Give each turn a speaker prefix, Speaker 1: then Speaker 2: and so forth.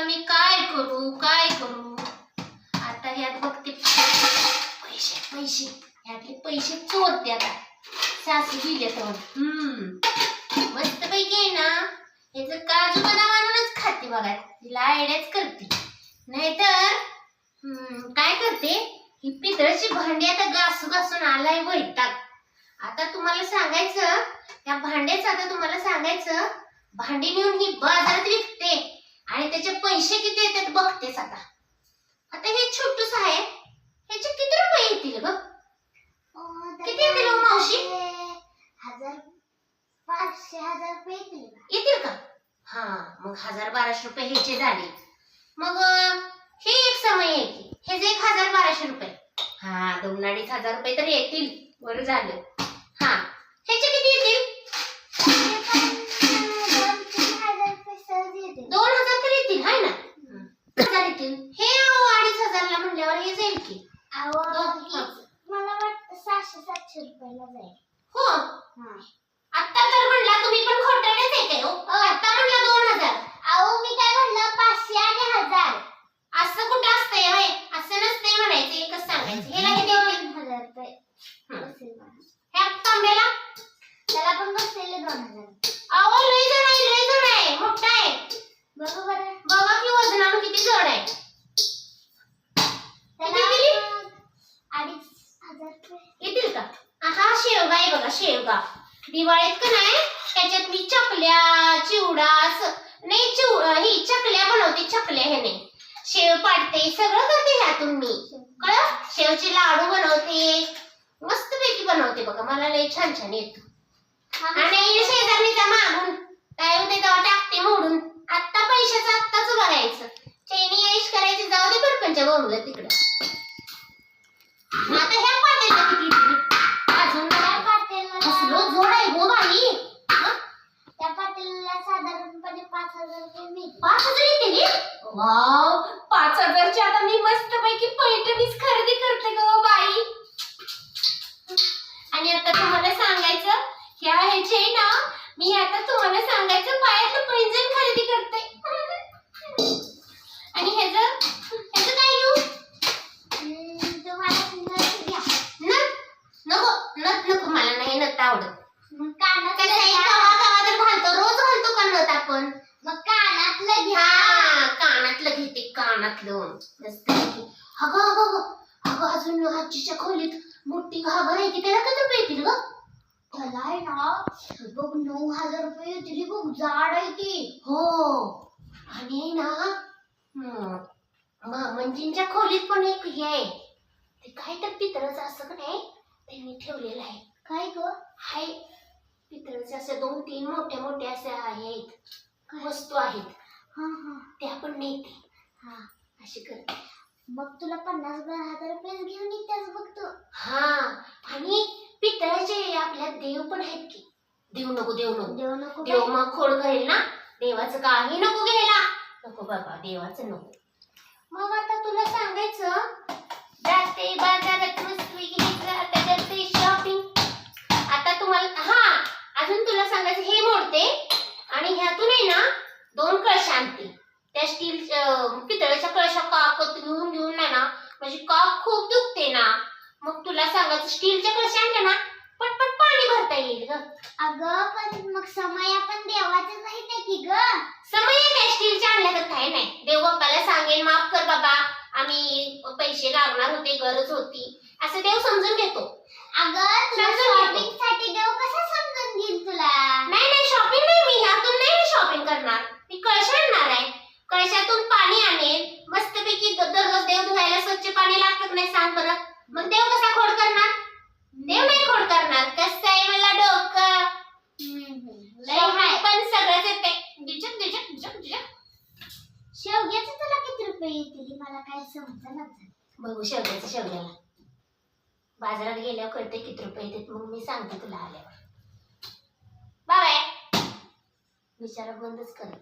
Speaker 1: आता मी काय करू काय करू? आता ह्यात बघते पैसे पैसे ह्यातले पैसे चोरते आता. सासू दिले तर हम्म. मस्त पैकी आहे ना. याच काजू बदाम आणूनच खाते बघा. तिला आयडियाच करते. नाहीतर काय करते? ही पितळची भांडी आता घासू घासून आलाय वैताग. आता तुम्हाला सांगायचं त्या भांड्याचं आता तुम्हाला सांगायचं भांडी नेऊन ही बाजारात विकते. आणि त्याचे पैसे किती येतात बघतेच आता आता हे छोटूस आहे. ह्याचे किती रुपये येतील ग? किती येतील हो मावशी?
Speaker 2: हजार पाचशे हजार रुपये येतील का?
Speaker 1: येतील का? हा मग हजार बाराशे रुपये ह्याचे झाले. मग हे एक समय आहे की. हेच एक हजार बाराशे रुपये. हा दोन अडीच हजार रुपये तर येतील. बरं झालं. आता तर म्हणला तुम्ही पण खोटाडेच आहे काय हो? आता म्हणला दोन हजार.
Speaker 2: अहो मी काय म्हणलं पाचशे आणि हजार.
Speaker 1: असं कुठं असतंय होय? असं नसतंय म्हणायचं एकच सांगायचं. ह्याला किती
Speaker 2: दोन हजार रुपये
Speaker 1: हं. ह्या तांब्याला?
Speaker 2: त्याला पण बसलेले दोन हजार.
Speaker 1: अहो लय जण आहे लय जण आहे. मोठा
Speaker 2: बघा.
Speaker 1: दिवाळीत का नाही? त्याच्यात मी चकल्या चिवडा नाही चिवडा ही चकल्या बनवते चकल्या ह्याने. शेव पाडते सगळं करते ह्यातून मी. कळ शेवचे लाडू बनवते. मस्त पैकी बनवते बघा. मला लय छान छान येतं. आणि शेजारणीचा मागून काय होते तेव्हा टाकते मोडून. आत्ता पैशाचं आत्ताच बघायचं. चैनी ऐश करायची जाऊ दे परपंच बोंबलं तिकडं आता ह्या पातेला किती दिली? अजून
Speaker 2: त्या
Speaker 1: काय?
Speaker 2: पातेल्याला-
Speaker 1: कसलं जोड आहे गो बाई हं?
Speaker 2: त्या पातेल्याला साधारणपणे पाच हजार रुपये मिळतील
Speaker 1: पाच हजार येते वाव पाच हजारची आता मी मस्त पैकी पैठणीच खरेदी करते ग बाई. आणि आता तुम्हाला सांगायचं ह्या ह्याचे ना मी आता तुम्हाला सांगायचं पायातलं पैंजण खरेदी करते. आणि ह्याचं ह्याचं काय घेऊ नको नथ नको मला नाही नथ आवडत.
Speaker 2: घ्या.
Speaker 1: कवा कवा तर घालतो रोज घालतो का नथ आपण?
Speaker 2: मग कानातलं घ्या.
Speaker 1: कानातलं घेते कानातलं. अगं अगं अगं. अजून आजीच्या खोलीत मोठी घागर आहे की त्याला किती रुपये येतील ग?
Speaker 2: त्याला आहे ना बघ नऊ हजार रुपये येतील बघ जाड आहे ती.
Speaker 1: हो. आणि आहे ना हम्म, मामंजींच्या खोलीत पण एक हे आहे. ते काय तर पितळाचं असं का नाही? त्यांनी ठेवलेलं आहे.
Speaker 2: काय ग?
Speaker 1: हाय पितळाचे असे दोन तीन मोठ्या मोठ्या असे आहेत. वस्तू आहेत.
Speaker 2: हा हा.
Speaker 1: त्या पण नेते
Speaker 2: हा
Speaker 1: अशी करते
Speaker 2: मग तुला पन्नास हजार रुपये घेऊन येतेस बघ तू
Speaker 1: हा आणि पितळाचे आपल्यात देव पण आहेत की. देव नको देव नको.
Speaker 2: देऊ नको
Speaker 1: देव? मग खोड करेल ना? देवाचं काही नको घ्यायला. नको बाबा देवाचं नको. मग आता तुला सांगायचं जाते बाजारात मस्त घ्यायचं आता करते शॉपिंग आता तुम्हाला हा अजून तुला सांगायचं हे मोडते आणि ह्यातून आहे ना दोन कळश आणते त्या स्टील पितळेच्या कळशा काकत घेऊन घेऊन नाही ना? म्हणजे काक खूप दुखते ना? मग तुला सांगायचं स्टीलच्या कळशा आणल्या ना पटपट पाणी भरता येईल ग.
Speaker 2: अगं पण मग समय आपण देवाचे नाही ते की ग?
Speaker 1: समय काय स्टीलच्या आणल्या तर काय नाही. देव बाप्पाला सांगेन माफ कर बाबा आम्ही पैसे लागणार होते गरज होती. असं देव समजून घेतो.
Speaker 2: अगं तुला. शॉपिंगसाठी देव कसं समजून घेईल तुला?
Speaker 1: नाही नाही शॉपिंग नाही मी. ह्यातून नाही शॉपिंग करणार. मी कळशा आणणार आहे. पाणी लागतं का नाही सांग बरं? मग देव कसा खोड करणार? देव नाही खोड करणार. कसं आहे मला डोकं.
Speaker 2: लय हाय.
Speaker 1: पण सगळंच येते डिजक डिजक डिजक डिजक
Speaker 2: शेवग्याचे तुला किती रुपये येतील मला काय समजणार
Speaker 1: बघू शेवग्याचं शेवग्याला. बाजारात गेल्यावर कळते किती रुपये येतात. मग मी सांगते तुला आल्यावर. बाय विचारा बंदच कर.